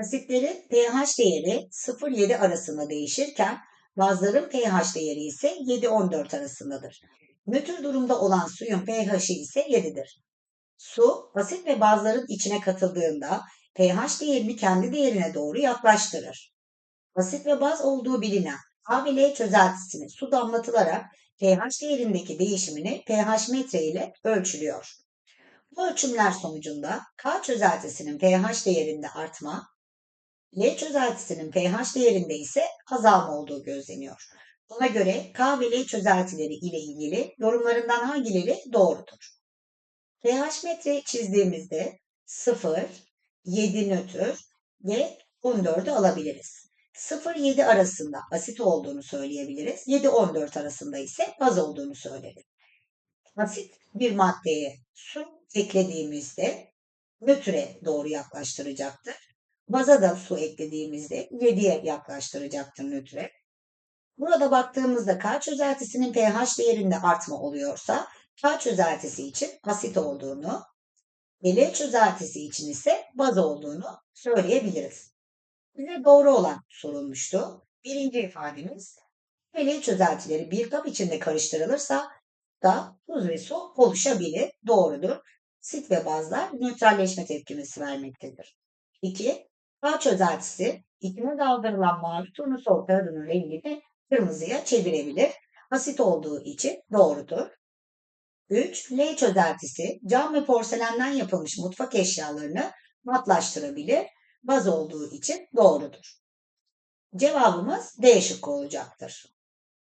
Asitlerin pH değeri 0-7 arasında değişirken bazların pH değeri ise 7-14 arasındadır. Nötr durumda olan suyun pH'i ise 7'dir. Su, asit ve bazların içine katıldığında pH değerini kendi değerine doğru yaklaştırır. Asit ve baz olduğu bilinen A ve L çözeltisine su damlatılarak pH değerindeki değişimini pH metre ile ölçülüyor. Bu ölçümler sonucunda K çözeltisinin pH değerinde artma, L çözeltisinin pH değerinde ise azalma olduğu gözleniyor. Buna göre K ve L çözeltileri ile ilgili yorumlarından hangileri doğrudur? pH metre çizdiğimizde 0, 7 nötr ve 14'ü alabiliriz. 0-7 arasında asit olduğunu söyleyebiliriz. 7-14 arasında ise baz olduğunu söyleriz. Asit bir maddeye su eklediğimizde nötre doğru yaklaştıracaktır. Baza da su eklediğimizde 7'ye yaklaştıracaktır nötre. Burada baktığımızda K çözeltisinin pH değerinde artma oluyorsa K çözeltisi için asit olduğunu, L çözeltisi için ise baz olduğunu söyleyebiliriz. Bize doğru olan sorulmuştu. Birinci ifademiz L çözeltileri bir kap içinde karıştırılırsa da tuz ve su oluşabilir. Doğrudur. Asit ve bazlar nötralleşme tepkimesi vermektedir. 2. K çözeltisi içine daldırılan mavi turnusol kağıdının rengini kırmızıya çevirebilir. Asit olduğu için doğrudur. 3. L çözeltisi cam ve porselenden yapılmış mutfak eşyalarını matlaştırabilir. Baz olduğu için doğrudur. Cevabımız D şıkkı olacaktır.